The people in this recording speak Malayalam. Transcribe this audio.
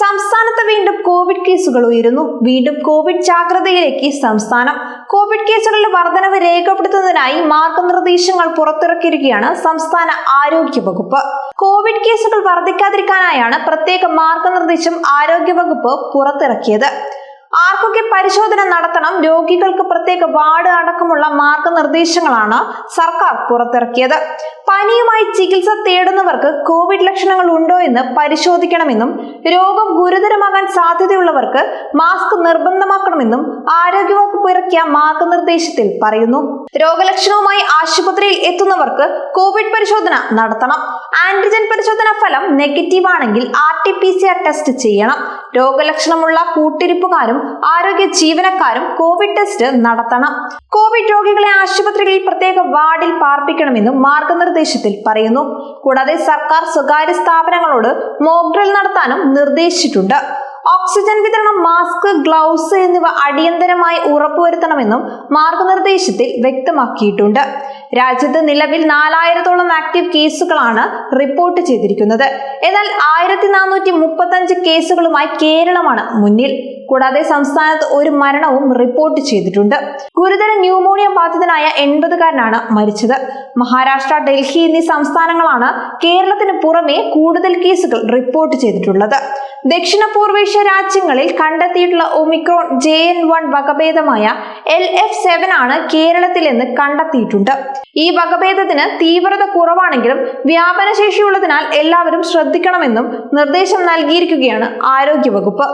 സംസ്ഥാനത്ത് വീണ്ടും കോവിഡ് കേസുകൾ ഉയരുന്നു. വീണ്ടും കോവിഡ് ജാഗ്രതയിലേക്ക് സംസ്ഥാനം. കോവിഡ് കേസുകളുടെ വർധനവ് രേഖപ്പെടുത്തുന്നതിനായി മാർഗനിർദ്ദേശങ്ങൾ പുറത്തിറക്കിയിരിക്കുകയാണ് സംസ്ഥാന ആരോഗ്യ വകുപ്പ് കോവിഡ് കേസുകൾ വർദ്ധിക്കാതിരിക്കാനായാണ് പ്രത്യേക മാർഗനിർദ്ദേശം ആരോഗ്യ വകുപ്പ് പുറത്തിറക്കിയത്. ആർക്കൊക്കെ പരിശോധന നടത്തണം രോഗികൾക്ക് പ്രത്യേക വാർഡ് അടക്കമുള്ള മാർഗനിർദ്ദേശങ്ങളാണ് സർക്കാർ പുറത്തിറക്കിയത്. പനിയുമായി ചികിത്സ തേടുന്നവർക്ക് കോവിഡ് ലക്ഷണങ്ങൾ ഉണ്ടോ എന്ന് പരിശോധിക്കണമെന്നും രോഗം ഗുരുതരമാകാൻ സാധ്യതയുള്ളവർക്ക് മാസ്ക് നിർബന്ധമാക്കണമെന്നും ആരോഗ്യവകുപ്പ് ഇറക്കിയ മാർഗനിർദ്ദേശത്തിൽ പറയുന്നു. രോഗലക്ഷണവുമായി ആശുപത്രിയിൽ എത്തുന്നവർക്ക് കോവിഡ് പരിശോധന നടത്തണം. ആന്റിജൻ പരിശോധന ഫലം നെഗറ്റീവ് ആണെങ്കിൽ R T P C R test ചെയ്യണം. രോഗലക്ഷണമുള്ള കൂട്ടിരിപ്പുകാരും ആരോഗ്യ ജീവനക്കാരും കോവിഡ് ടെസ്റ്റ് നടത്തണം. കോവിഡ് രോഗികളെ ആശുപത്രികളിൽ പ്രത്യേക വാർഡിൽ പാർപ്പിക്കണമെന്നും മാർഗനിർദ്ദേശത്തിൽ പറയുന്നു. കൂടാതെ സർക്കാർ സ്വകാര്യ സ്ഥാപനങ്ങളോട് മോക്ഡ്രിൽ നടത്താനും നിർദ്ദേശിച്ചിട്ടുണ്ട്. ഓക്സിജൻ വിതരണം മാസ്ക് ഗ്ലൗസ് എന്നിവ അടിയന്തരമായി ഉറപ്പുവരുത്തണമെന്നും മാർഗനിർദ്ദേശത്തിൽ വ്യക്തമാക്കിയിട്ടുണ്ട്. രാജ്യത്ത് നിലവിൽ നാലായിരത്തോളം ആക്റ്റീവ് കേസുകളാണ് റിപ്പോർട്ട് ചെയ്തിരിക്കുന്നത്. എന്നാൽ ആയിരത്തി നാനൂറ്റി മുപ്പത്തഞ്ച് കേസുകളുമായി കേരളമാണ് മുന്നിൽ. കൂടാതെ സംസ്ഥാനത്ത് ഒരു മരണവും റിപ്പോർട്ട് ചെയ്തിട്ടുണ്ട്. ഗുരുതര ന്യൂമോണിയ ബാധിതനായ എൺപതുകാരനാണ് മരിച്ചത്. മഹാരാഷ്ട്ര ഡൽഹി എന്നീ സംസ്ഥാനങ്ങളാണ് കേരളത്തിന് പുറമെ കൂടുതൽ കേസുകൾ റിപ്പോർട്ട് ചെയ്തിട്ടുള്ളത്. ദക്ഷിണ പൂർവേഷ്യ രാജ്യങ്ങളിൽ കണ്ടെത്തിയിട്ടുള്ള ഒമിക്രോൺ ജെ എൻ വൺ വകഭേദമായ എൽ എഫ് സെവൻ ആണ് കേരളത്തിലെന്ന് കണ്ടെത്തിയിട്ടുണ്ട്. ഈ വകഭേദത്തിന് തീവ്രത കുറവാണെങ്കിലും വ്യാപനശേഷിയുള്ളതിനാൽ എല്ലാവരും ശ്രദ്ധിക്കണമെന്നും നിർദ്ദേശം നൽകിയിരിക്കുകയാണ് ആരോഗ്യവകുപ്പ്.